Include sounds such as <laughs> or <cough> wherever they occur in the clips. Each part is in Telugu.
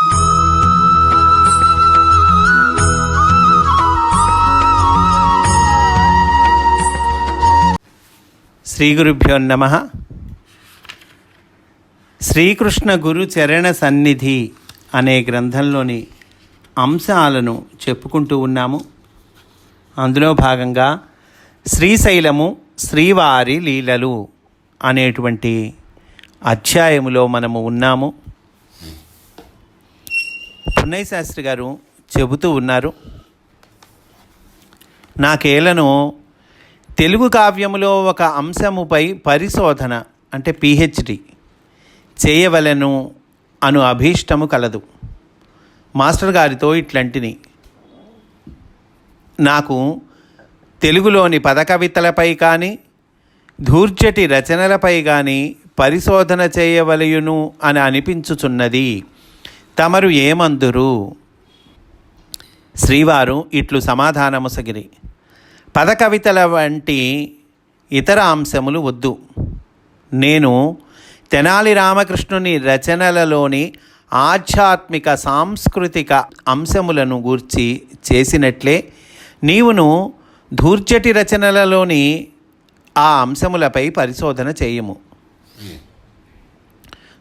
శ్రీ గురుభ్యో నమ. శ్రీకృష్ణ గురు చరణ సన్నిధి అనే గ్రంథంలోని అంశాలను చెప్పుకుంటూ ఉన్నాము. అందులో భాగంగా శ్రీశైలము శ్రీవారి లీలలు అనేటువంటి అధ్యాయములో మనము ఉన్నాము. పున్నయ్య శాస్త్రి గారు చెబుతూ ఉన్నారు నాకేలను తెలుగు కావ్యములో ఒక అంశముపై పరిశోధన అంటే పిహెచ్డి చేయవలెను అను అభీష్టము కలదు. మాస్టర్ గారితో ఇట్లాంటిని. నాకు తెలుగులోని పదకవితలపై కానీ ధూర్జటి రచనలపై కానీ పరిశోధన చేయవలయును అని అనిపించుచున్నది. తమరు ఏమందురు? శ్రీవారు ఇట్లు సమాధానముసగిరి. పదకవితల వంటి ఇతర అంశములు వద్దు. నేను తెనాలి రామకృష్ణుని రచనలలోని ఆధ్యాత్మిక సాంస్కృతిక అంశములను గూర్చి చేసినట్లే నీవును ధూర్జటి రచనలలోని ఆ అంశములపై పరిశోధన చేయము.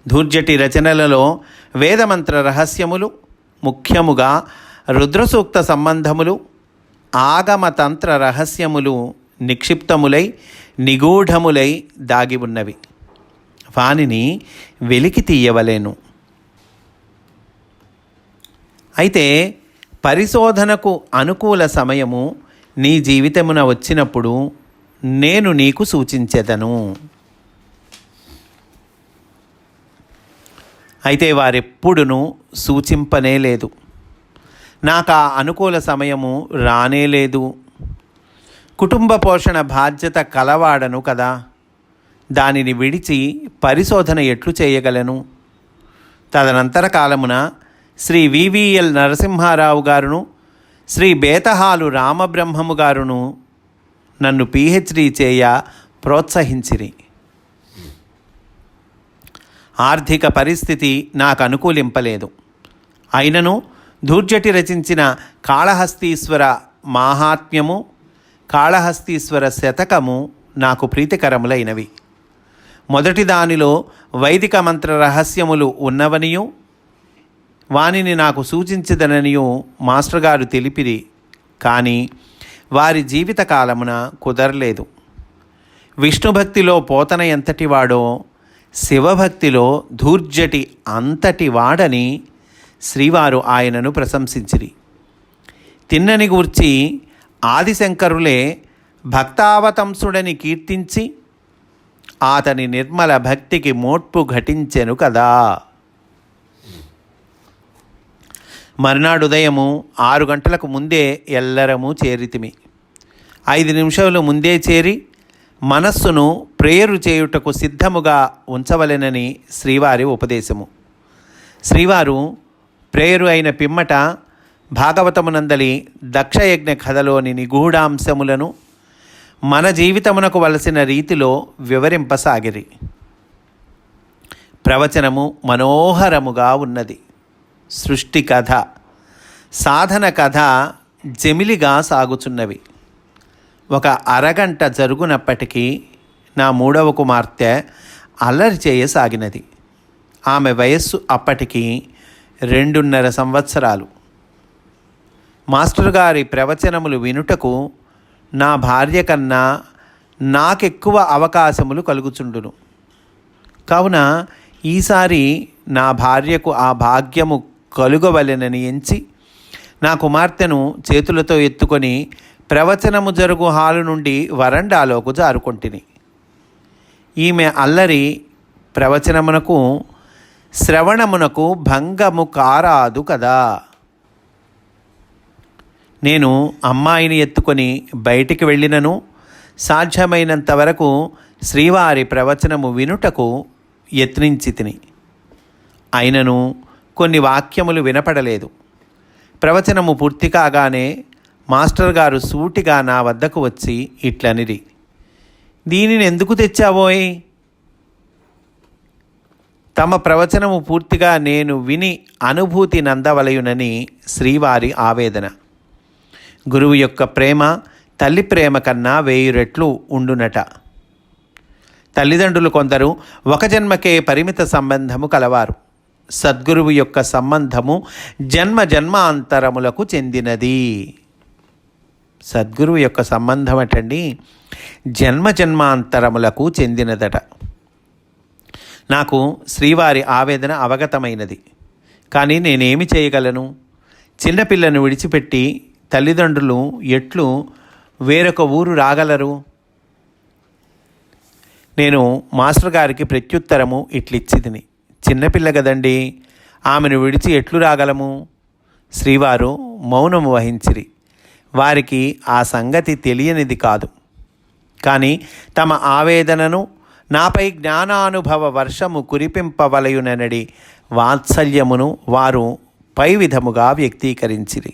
ధూర్జటి రచనలలో వేదమంత్ర రహస్యములు ముఖ్యముగా రుద్రసూక్త సంబంధములు ఆగమతంత్ర రహస్యములు నిక్షిప్తములై నిగూఢములై దాగి ఉన్నవి. వానిని వెలికి తీయవలేను. అయితే పరిశోధనకు అనుకూల సమయము నీ జీవితమున వచ్చినప్పుడు నేను నీకు సూచించెదను. అయితే వారెప్పుడును సూచింపనే లేదు. నాకు ఆ అనుకూల సమయము రానే లేదు. కుటుంబ పోషణ బాధ్యత కలవాడను కదా. దానిని విడిచి పరిశోధన ఎట్లు చేయగలను? తదనంతర కాలమున శ్రీ వివిఎల్ నరసింహారావు గారును శ్రీ బేతహాలు రామబ్రహ్మము గారును నన్ను పిహెచ్డి చేయ ప్రోత్సహించిరి. ఆర్థిక పరిస్థితి నాకు అనుకూలింపలేదు అయినను దూర్జటి రచించిన కాళహస్తీశ్వర మాహాత్మ్యము కాళహస్తీశ్వర శతకము నాకు ప్రీతికరములైనవి. మొదటి దానిలో వైదిక మంత్ర రహస్యములు ఉన్నవనియు వానిని నాకు సూచించదననియు మాస్టర్ గారు తెలిపిరి కానీ వారి జీవితకాలమున కుదరలేదు. విష్ణుభక్తిలో పోతన ఎంతటివాడో శివభక్తిలో ధూర్జటి అంతటి వాడని శ్రీవారు ఆయనను ప్రశంసించిరి. తిన్నని గూర్చి ఆదిశంకరులే భక్తావతంసుడని కీర్తించి అతని నిర్మల భక్తికి మోడ్పు ఘటించెను కదా. మర్నాడు ఉదయము ఆరు గంటలకు ముందే ఎల్లరము చేరితిమి. ఐదు నిమిషాలు ముందే చేరి మనస్సును ప్రేయరు చేయుటకు సిద్ధముగా ఉంచవలెనని శ్రీవారి ఉపదేశము. శ్రీవారు ప్రేయరు అయిన పిమ్మట భాగవతమునందలి దక్షయజ్ఞ కథలోని నిగూఢాంశములను మన జీవితమునకు వలసిన రీతిలో వివరింపసాగిరి. ప్రవచనము మనోహరముగా ఉన్నది. సృష్టి కథ సాధన కథ జమిలిగా సాగుచున్నవి. ఒక అరగంట జరుగునప్పటికీ నా మూడవ కుమార్తె అల్లరి చేయసాగినది. ఆమె వయస్సు అప్పటికి రెండున్నర సంవత్సరాలు. మాస్టర్ గారి ప్రవచనములు వినుటకు నా భార్య కన్నా నాకెక్కువ అవకాశములు కలుగుచుండును. కావున ఈసారి నా భార్యకు ఆ భాగ్యము కలుగవలెనని ఎంచి నా కుమార్తెను చేతులతో ఎత్తుకొని ప్రవచనము జరుగు హాలు నుండి వరండాలోకు జారుకొంటిని. ఈమె అల్లరి ప్రవచనమునకు శ్రవణమునకు భంగము కారాదు కదా. నేను అమ్మాయిని ఎత్తుకొని బయటికి వెళ్ళినను. సాధ్యమైనంత వరకు శ్రీవారి ప్రవచనము వినుటకు యత్నించి తిని అయినను కొన్ని వాక్యములు వినపడలేదు. ప్రవచనము పూర్తి కాగానే మాస్టర్ గారు సూటిగా నా వద్దకు వచ్చి ఇట్లనిరి. దీనిని ఎందుకు తెచ్చావోయ్ తమ ప్రవచనము పూర్తిగా నేను విని అనుభూతి నందవలయునని శ్రీవారి ఆవేదన. గురువు యొక్క ప్రేమ తల్లి ప్రేమ కన్నా వెయ్యి రెట్లు ఉండునట. తల్లిదండ్రులు కొందరు ఒక జన్మకే పరిమిత సంబంధము కలవారు. సద్గురువు యొక్క సంబంధము జన్మ జన్మాంతరములకు చెందినది. సద్గురువు యొక్క సంబంధం అటండి జన్మ జన్మాంతరములకు చెందినదట. నాకు శ్రీవారి ఆవేదన అవగతమైనది. కానీ నేనేమి చేయగలను? చిన్నపిల్లను విడిచిపెట్టి తల్లిదండ్రులు ఎట్లు వేరొక ఊరు రాగలరు? నేను మాస్టర్ గారికి ప్రత్యుత్తరము ఇట్లిచ్చిదిని చిన్నపిల్ల కదండి ఆమెను విడిచి ఎట్లు రాగలము? శ్రీవారు మౌనము వహించిరి. వారికి ఆ సంగతి తెలియనిది కాదు. కానీ తమ ఆవేదనను నాపై జ్ఞానానుభవ వర్షము కురిపింపవలయుననడి వాత్సల్యమును వారు పై విధముగా వ్యక్తీకరించిరి.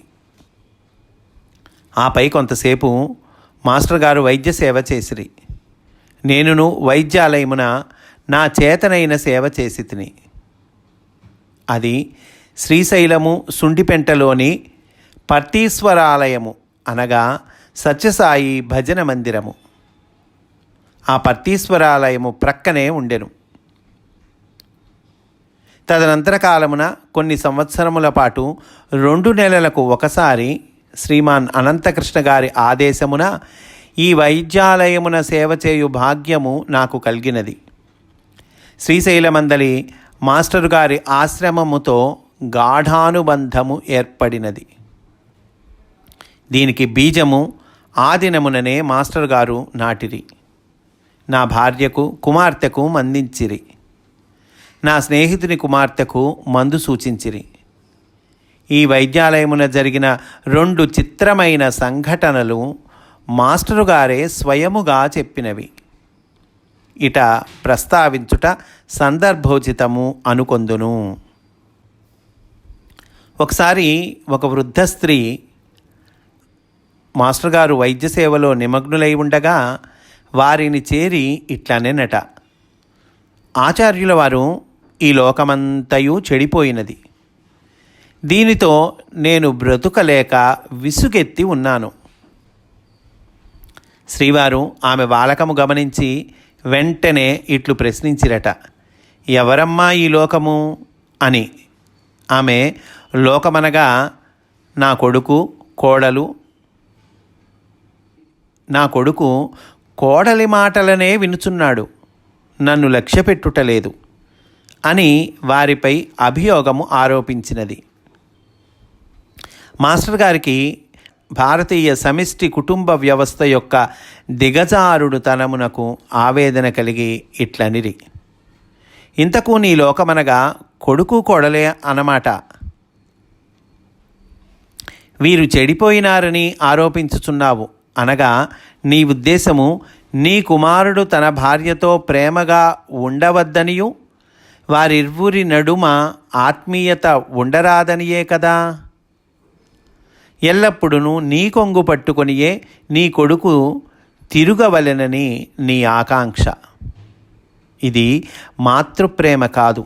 ఆపై కొంతసేపు మాస్టర్ గారు వైద్య సేవ చేసిరి. నేనును వైద్యాలయమున నా చేతనైన సేవ చేసి తిని అది శ్రీశైలము సుండిపెంటలోని పర్తీశ్వరాలయము అనగా సత్యసాయి భజన మందిరము. ఆ పర్తీశ్వరాలయము ప్రక్కనే ఉండెను. తదనంతర కాలమున కొన్ని సంవత్సరముల పాటు రెండు నెలలకు ఒకసారి శ్రీమాన్ అనంతకృష్ణ గారి ఆదేశమున ఈ వైద్యాలయమున సేవ చేయు భాగ్యము నాకు కలిగినది. శ్రీశైలమందలి మాస్టరు గారి ఆశ్రమముతో గాఢానుబంధము ఏర్పడినది. దీనికి బీజము ఆదినముననే మాస్టర్ గారు నాటిరి. నా భార్యకు కుమార్తెకు మందించిరి. నా స్నేహితుని కుమార్తెకు మందు సూచించిరి. ఈ వైద్యాలయమున జరిగిన రెండు చిత్రమైన సంఘటనలు మాస్టరు గారే స్వయముగా చెప్పినవి. ఇట ప్రస్తావించుట సందర్భోచితము అనుకొందును. ఒకసారి ఒక వృద్ధ స్త్రీ మాస్టర్ గారు వైద్య సేవలో నిమగ్నులై ఉండగా వారిని చేరి ఇట్లనేనట. ఆచార్యుల వారు ఈ లోకమంతయు చెడిపోయినది. దీనితో నేను బ్రతుకలేక విసుగెత్తి ఉన్నాను. శ్రీవారు ఆమె వాలకము గమనించి వెంటనే ఇట్లు ప్రశ్నించిరట. ఎవరమ్మా ఈ లోకము? అని. ఆమె లోకమనగా నా కొడుకు కోడలు నా కొడుకు కోడలి మాటలనే వినుచున్నాడు. నన్ను లక్ష్యపెట్టుటలేదు అని వారిపై అభియోగము ఆరోపించినది. మాస్టర్ గారికి భారతీయ సమిష్టి కుటుంబ వ్యవస్థ యొక్క దిగజారుడు తనమునకు ఆవేదన కలిగి ఇట్లనిరి. ఇంతకు నీ లోకమనగా కొడుకు కొడలే అన్నమాట. వీరు చెడిపోయినారని ఆరోపించుచున్నావు. అనగా నీ ఉద్దేశము నీ కుమారుడు తన భార్యతో ప్రేమగా ఉండవద్దనియు? వారిరువురి నడుమ ఆత్మీయత ఉండరాదనియే కదా? ఎల్లప్పుడూ నీ కొంగు పట్టుకొనియే నీ కొడుకు తిరుగవలెనని నీ ఆకాంక్ష. ఇది మాతృప్రేమ కాదు.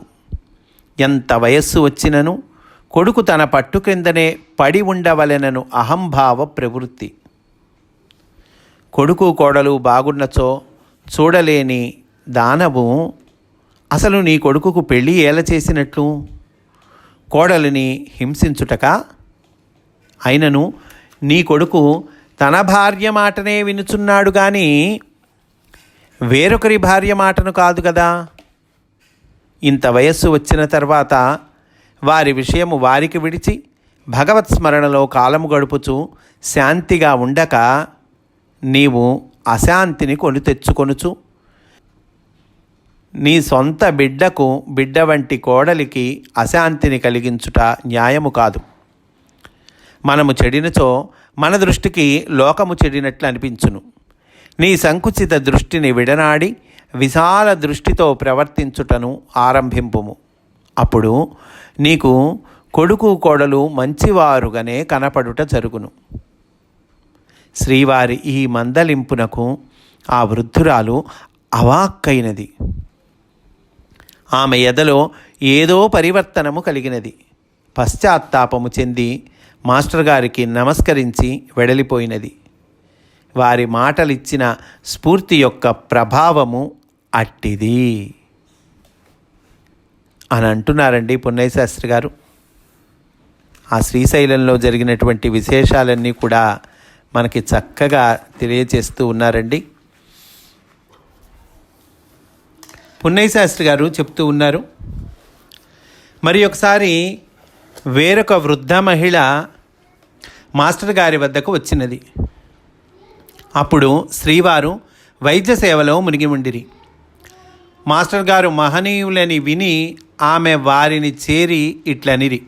ఎంత వయస్సు వచ్చినను కొడుకు తన పట్టు క్రిందనే పడి ఉండవలెనను అహంభావ ప్రవృత్తి. కొడుకు కోడలు బాగున్నచో చూడలేని దానవు అసలు నీ కొడుకుకు పెళ్ళి ఏల చేసినట్లు? కోడలిని హింసించుటక? అయినను నీ కొడుకు తన భార్య మాటనే వినుచున్నాడు కానీ వేరొకరి భార్య మాటను కాదు కదా ఇంత వయస్సు వచ్చిన తర్వాత వారి విషయము వారికి విడిచి భగవత్ స్మరణలో కాలము గడుపుచు శాంతిగా ఉండక నీవు అశాంతిని కొని తెచ్చుకొనుచు. నీ సొంత బిడ్డకు బిడ్డ వంటి కోడలికి అశాంతిని కలిగించుట న్యాయము కాదు. మనము చెడినచో మన దృష్టికి లోకము చెడినట్లు అనిపించును. నీ సంకుచిత దృష్టిని విడనాడి విశాల దృష్టితో ప్రవర్తించుటను ఆరంభింపుము. అప్పుడు నీకు కొడుకు కోడలు మంచివారుగానే కనపడుట జరుగును. శ్రీవారి ఈ మందలింపునకు ఆ వృద్ధురాలు అవాక్కైనది. ఆమె ఎదలో ఏదో పరివర్తనము కలిగినది. పశ్చాత్తాపము చెంది మాస్టర్ గారికి నమస్కరించి వెడలిపోయినది. వారి మాటలిచ్చిన స్ఫూర్తి యొక్క ప్రభావము అట్టిది. అని అంటున్నారండి పున్నయ్య శాస్త్రి గారు. ఆ శ్రీశైలంలో జరిగినటువంటి విశేషాలన్నీ కూడా మనకి చక్కగా తెలియజేస్తూ ఉన్నారండి. పున్నయ్య శాస్త్రి గారు చెప్తూ ఉన్నారు. మరి ఒకసారి వేరొక వృద్ధ మహిళ మాస్టర్ గారి వద్దకు వచ్చినది. అప్పుడు శ్రీవారు వైద్య సేవలో మునిగి ఉండిరి. మాస్టర్ గారు మహనీయులని విని ఆమె వారిని చేరి ఇట్లనిరి.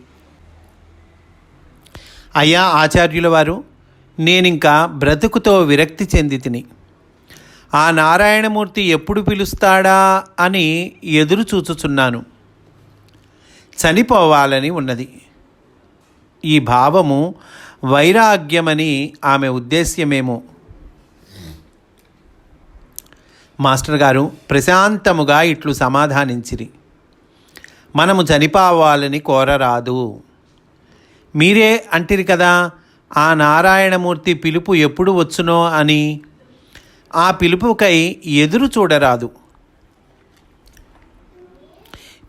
అయ్యా ఆచార్యుల వారు నేనింకా బ్రతుకుతో విరక్తి చెంది తిని ఆ నారాయణమూర్తి ఎప్పుడు పిలుస్తాడా అని ఎదురు చూచుచున్నాను. చనిపోవాలని ఉన్నది. ఈ భావము వైరాగ్యమని ఆమె ఉద్దేశ్యమేమో. మాస్టర్ గారు ప్రశాంతముగా ఇట్లు సమాధానించిరి. మనము చనిపోవాలని కోరరాదు. మీరే అంటిరి కదా ఆ నారాయణమూర్తి పిలుపు ఎప్పుడు వచ్చునో అని ఆ పిలుపుకై ఎదురు చూడరాదు.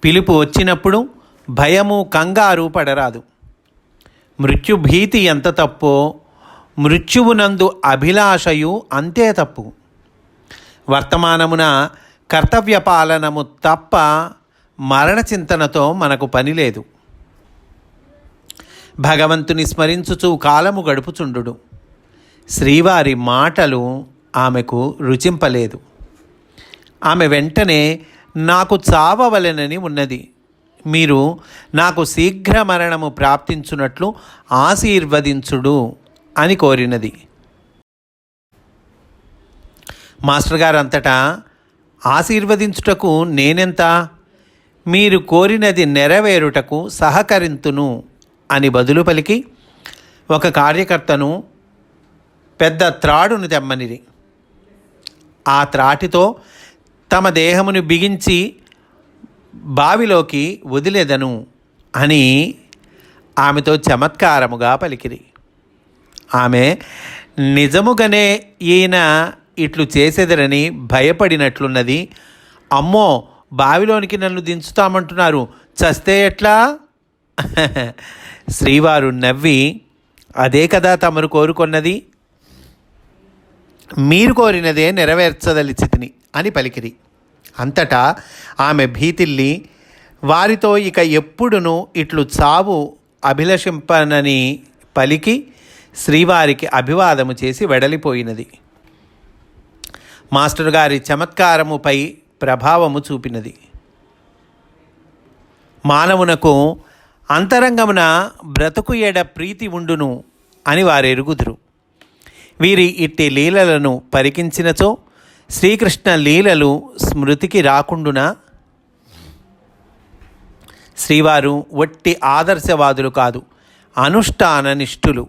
పిలుపు వచ్చినప్పుడు భయము కంగారు పడరాదు. మృత్యుభీతి ఎంత తప్పో మృత్యువునందు అభిలాషయు అంతే తప్పు. వర్తమానమున కర్తవ్య పాలనము తప్ప మరణ చింతనతో మనకు పని లేదు. భగవంతుని స్మరించుచు కాలము గడుపుచుండు శ్రీవారి మాటలు ఆమెకు రుచింపలేదు. ఆమె వెంటనే నాకు చావవలెనని ఉన్నది. మీరు నాకు శీఘ్ర మరణము ప్రాప్తించున్నట్లు ఆశీర్వదించుడు అని కోరినది. మాస్టర్ గారు అంతటా ఆశీర్వదించుటకు నేనెంత? మీరు కోరినది నెరవేరుటకు సహకరింతును. అని బదులు పలికి ఒక కార్యకర్తను పెద్ద త్రాడును తెమ్మనిది. ఆ త్రాటితో తమ దేహమును బిగించి బావిలోకి వదిలేదను అని ఆమెతో చమత్కారముగా పలికిరి. ఆమె నిజముగానే ఈయన ఇట్లు చేసేదరని భయపడినట్లున్నది. అమ్మో బావిలోనికి నన్ను దించుతామంటున్నారు. చస్తే ఎట్లా? <laughs> శ్రీవారు నవ్వి అదే కదా తమరు కోరుకొన్నది? మీరు కోరినదే నెరవేర్చదలిచితిని అని పలికిరి అంతటా ఆమె భీతిల్లి వారితో ఇక ఎప్పుడునూ ఇట్లు చావు అభిలషింపనని పలికి శ్రీవారికి అభివాదము చేసి వెడలిపోయినది. మాస్టర్ గారి చమత్కారముపై ప్రభావము చూపినది. మానవునకు అంతరంగమున బ్రతుకు ఎడ ప్రీతి ఉండును అని వారెరుగుదురు. వీరి ఇట్టి లీలలను పరికించినచో శ్రీకృష్ణ లీలలు స్మృతికి రాకుండునా? శ్రీవారు ఒట్టి ఆదర్శవాదులు కాదు అనుష్ఠాన నిష్ఠులు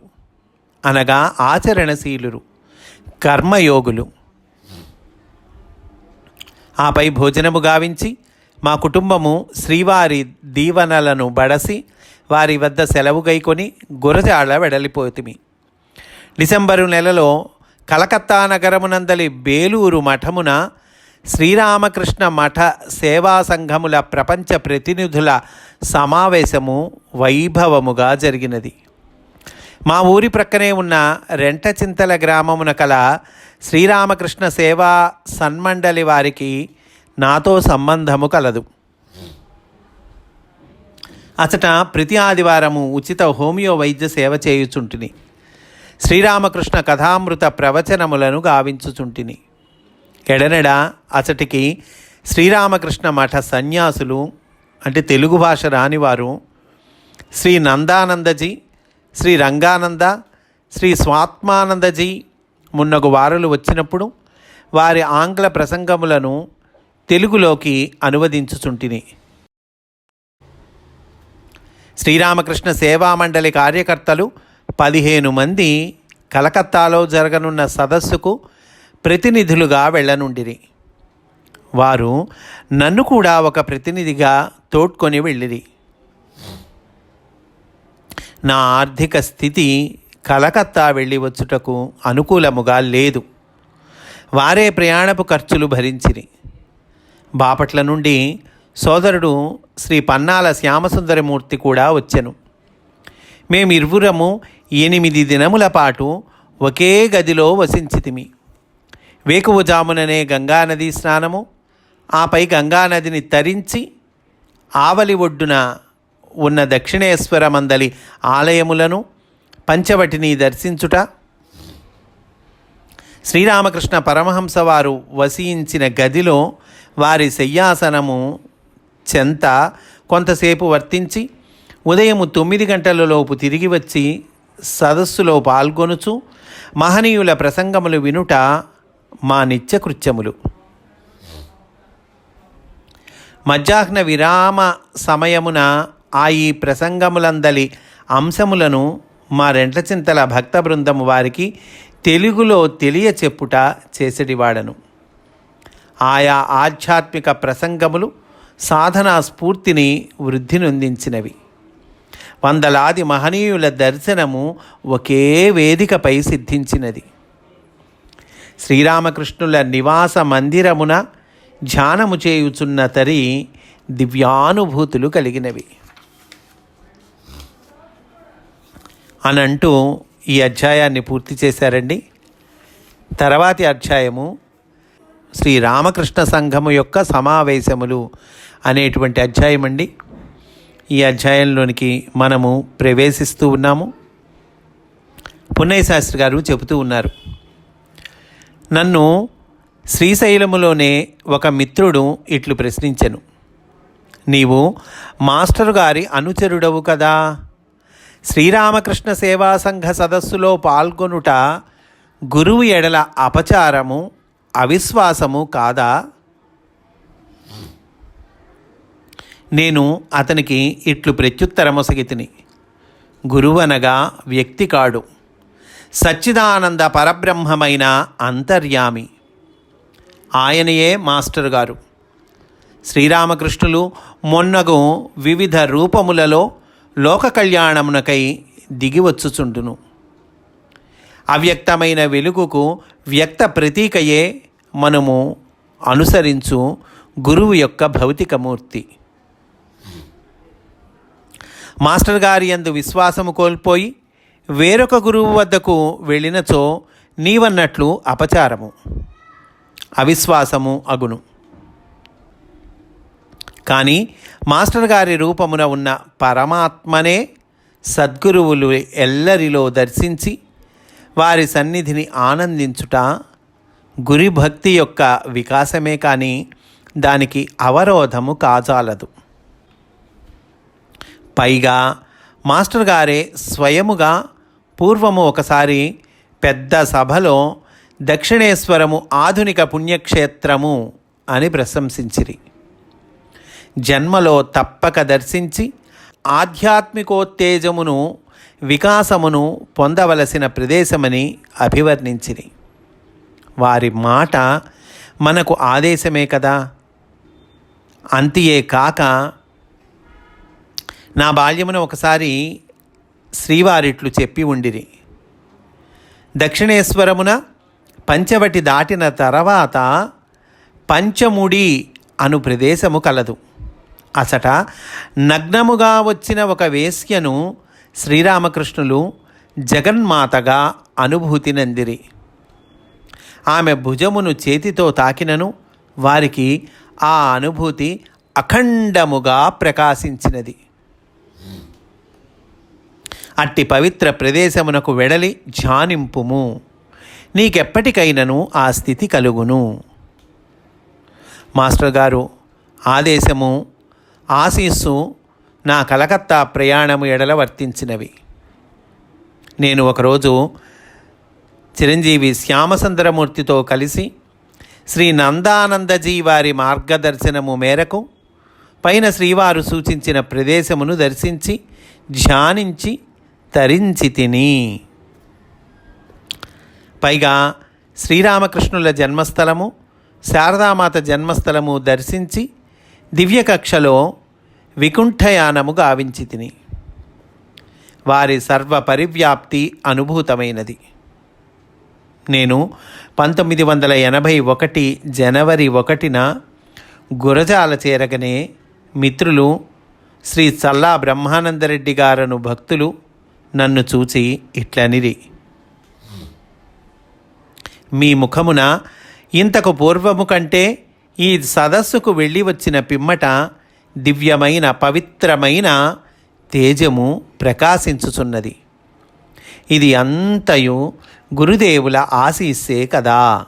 అనగా ఆచరణశీలురు కర్మయోగులు. ఆపై భోజనము గావించి మా కుటుంబము శ్రీవారి దీవనలను బడసి వారి వద్ద సెలవు గైకొని గురజాడ వెడలిపోతిమి. డిసెంబరు నెలలో కలకత్తా నగరమునందలి బేలూరు మఠమున శ్రీరామకృష్ణ మఠ సేవా సంఘముల ప్రపంచ ప్రతినిధుల సమావేశము వైభవముగా జరిగినది. మా ఊరి ప్రక్కనే ఉన్న రెంటచింతల గ్రామమున కల శ్రీరామకృష్ణ సేవా సన్మండలి వారికి నాతో సంబంధము కలదు. అచట ప్రతి ఆదివారము ఉచిత హోమియో వైద్య సేవ చేయుచుంటిని. శ్రీరామకృష్ణ కథామృత ప్రవచనములను గావించుచుంటిని. ఎడనెడ అచటికి శ్రీరామకృష్ణ మఠ సన్యాసులు అంటే తెలుగు భాష రానివారు శ్రీ నందానందజీ శ్రీ రంగానంద శ్రీ స్వాత్మానందజీ మున్నగు వారులు వచ్చినప్పుడు వారి ఆంగ్ల ప్రసంగములను తెలుగులోకి అనువదించుచుంటిని. శ్రీరామకృష్ణ సేవా మండలి కార్యకర్తలు పదిహేను మంది కలకత్తాలో జరగనున్న సదస్సుకు ప్రతినిధులుగా వెళ్ళనుండిరి. వారు నన్ను కూడా ఒక ప్రతినిధిగా తోడ్కొని వెళ్ళిరి. నా ఆర్థిక స్థితి కలకత్తా వెళ్ళి వచ్చుటకు అనుకూలముగా లేదు. వారే ప్రయాణపు ఖర్చులు భరించిరి. బాపట్ల నుండి సోదరుడు శ్రీ పన్నాల శ్యామసుందరమూర్తి కూడా వచ్చెను. మేమిరువురము ఎనిమిది దినముల పాటు ఒకే గదిలో వసించితిమి. వేకువజాముననే గంగానదీ స్నానము ఆపై గంగానదిని తరించి ఆవలి ఒడ్డున ఉన్న దక్షిణేశ్వర మందలి ఆలయములను పంచవటిని దర్శించుట శ్రీరామకృష్ణ పరమహంస వారు వసించిన గదిలో వారి శయ్యాసనము చెంత కొంతసేపు వర్తించి ఉదయము తొమ్మిది గంటలలోపు తిరిగి వచ్చి సదస్సులో పాల్గొనుచు మహనీయుల ప్రసంగములు వినుట మా నిత్యకృత్యములు. మధ్యాహ్న విరామ సమయమున ఆ ఈ ప్రసంగములందలి అంశములను మా రెంట్లచింతల భక్త బృందము వారికి తెలుగులో తెలియచెప్పుట చేసడివాడను. ఆయా ఆధ్యాత్మిక ప్రసంగములు సాధనా స్ఫూర్తిని వృద్ధినొందించినవి వందలాది మహనీయుల దర్శనము ఒకే వేదికపై సిద్ధించినది. శ్రీరామకృష్ణుల నివాస మందిరమున ధ్యానము చేయుచున్న తరి దివ్యానుభూతులు కలిగినవి. అనంటూ ఈ అధ్యాయాన్ని పూర్తి చేశారండి. తర్వాతి అధ్యాయము శ్రీ రామకృష్ణ సంఘము యొక్క సమావేశములు అనేటువంటి అధ్యాయం అండి ఈ అధ్యాయంలోనికి మనము ప్రవేశిస్తూ ఉన్నాము. పున్నయ్య శాస్త్రి గారు చెబుతూ ఉన్నారు. నన్ను శ్రీశైలములోనే ఒక మిత్రుడు ఇట్లు ప్రశ్నించెను. నీవు మాస్టరు గారి అనుచరుడవు కదా. శ్రీరామకృష్ణ సేవా సంఘ సదస్సులో పాల్గొనుట గురువు ఎడల అపచారము అవిశ్వాసము కాదా? నేను అతనికి ఇట్లు ప్రత్యుత్తరమొసగితిని. గురువనగా వ్యక్తి కాడు. సచ్చిదానంద పరబ్రహ్మమైన అంతర్యామి. ఆయనయే మాస్టర్ గారు. శ్రీరామకృష్ణులు మొన్నగు వివిధ రూపములలో లోక కళ్యాణమునకై దిగివచ్చుచుండును. అవ్యక్తమైన వెలుగుకు వ్యక్త ప్రతీకయే మనము అనుసరించు గురువు యొక్క భౌతికమూర్తి మాస్టర్ గారి యందు విశ్వాసము కోల్పోయి వేరొక గురువు వద్దకు వెళ్ళినచో నీవన్నట్లు అపచారము. అవిశ్వాసము అగును. కానీ మాస్టర్ గారి రూపమున ఉన్న పరమాత్మనే సద్గురువులు ఎల్లరిలో దర్శించి వారి సన్నిధిని ఆనందించుట గురి భక్తి యొక్క వికాసమే కానీ దానికి అవరోధము కాజాలదు. పైగా మాస్టర్ గారే స్వయముగా పూర్వము ఒకసారి పెద్ద సభలో దక్షిణేశ్వరము ఆధునిక పుణ్యక్షేత్రము అని ప్రశంసించిరి. జన్మలో తప్పక దర్శించి ఆధ్యాత్మికోత్తేజమును వికాసమును పొందవలసిన ప్రదేశమని అభివర్ణించిరి. వారి మాట మనకు ఆదేశమే కదా? అంతియే కాక నా బాల్యమున ఒకసారి శ్రీవారిట్లు చెప్పి ఉండిరి. దక్షిణేశ్వరమున పంచవటి దాటిన తర్వాత పంచముడి అను ప్రదేశము కలదు. అసట నగ్నముగా వచ్చిన ఒక వేశ్యను శ్రీరామకృష్ణులు జగన్మాతగా అనుభూతి నందిరి. ఆమె భుజమును చేతితో తాకినను వారికి ఆ అనుభూతి అఖండముగా ప్రకాశించినది. అట్టి పవిత్ర ప్రదేశమునకు వెడలి ధ్యానింపుము. నీకెప్పటికైనను ఆ స్థితి కలుగును. మాస్టర్ గారు ఆదేశము ఆశీస్సు నా కలకత్తా ప్రయాణము ఎడల వర్తించినవి. నేను ఒకరోజు చిరంజీవి శ్యామసుందరమూర్తితో కలిసి శ్రీ నందానందజీ వారి మార్గదర్శనము మేరకు పైన శ్రీవారు సూచించిన ప్రదేశమును దర్శించి ధ్యానించి తరించి తిని. పైగా శ్రీరామకృష్ణుల జన్మస్థలము శారదామాత జన్మస్థలము దర్శించి దివ్యకక్షలో వికుంఠయానము గావించి తిని. వారి సర్వ పరివ్యాప్తి అనుభూతమైనది. నేను పంతొమ్మిది వందల ఎనభై ఒకటి జనవరి ఒకటిన గురజాల చేరగనే మిత్రులు శ్రీ చల్లా బ్రహ్మానందరెడ్డి గారను భక్తులు నన్ను చూచి ఇట్లనిరి. మీ ముఖమున ఇంతకు పూర్వము కంటే ఈ సదస్సుకు వెళ్ళి వచ్చిన పిమ్మట దివ్యమైన పవిత్రమైన తేజము ప్రకాశించుచున్నది. ఇది అంతయు గురుదేవుల ఆశీస్సే కదా.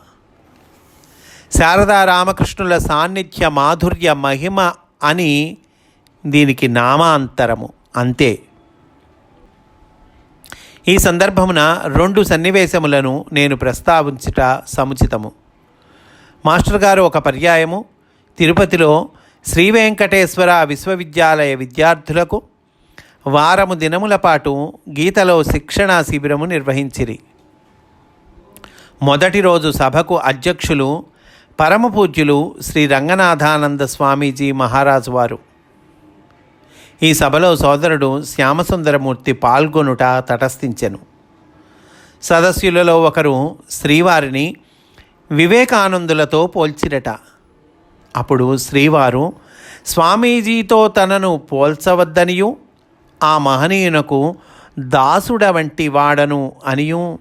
శారదా రామకృష్ణుల సాన్నిధ్య మాధుర్య మహిమ అని దీనికి నామాంతరము. అంతే. ఈ సందర్భమున రెండు సన్నివేశములను నేను ప్రస్తావించుట సముచితము. మాస్టర్ గారు ఒక పర్యాయము. తిరుపతిలో శ్రీ వెంకటేశ్వర విశ్వవిద్యాలయ విద్యార్థులకు వారము దినముల పాటు గీతలో శిక్షణా శిబిరము నిర్వహించిరి. మొదటి రోజు సభకు అధ్యక్షులు పరమపూజ్యులు శ్రీ రంగనాథానంద స్వామీజీ మహారాజు వారు. ఈ సభలో సోదరుడు శ్యామసుందరమూర్తి పాల్గొనుట తటస్థించెను. సదస్యులలో ఒకరు శ్రీవారిని వివేకానందులతో పోల్చిరట. అప్పుడు శ్రీవారు స్వామీజీతో తనను పోల్చవద్దనియు ఆ మహనీయునకు దాసుడ వంటి వాడను అనియు.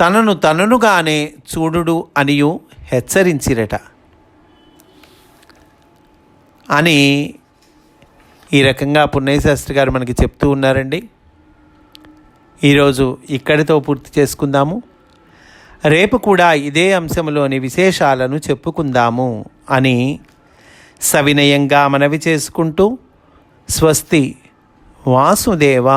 తనను తననుగానే చూడుడు అనియు హెచ్చరించిరట. అని ఈ రకంగా పుణ్యశాస్త్రి గారు మనకి చెప్తూ ఉన్నారండి. ఈరోజు ఇక్కడితో పూర్తి చేసుకుందాము. రేపు కూడా ఇదే అంశంలోని విశేషాలను చెప్పుకుందాము అని సవినయంగా మనవి చేసుకుంటూ స్వస్తి వాసుదేవ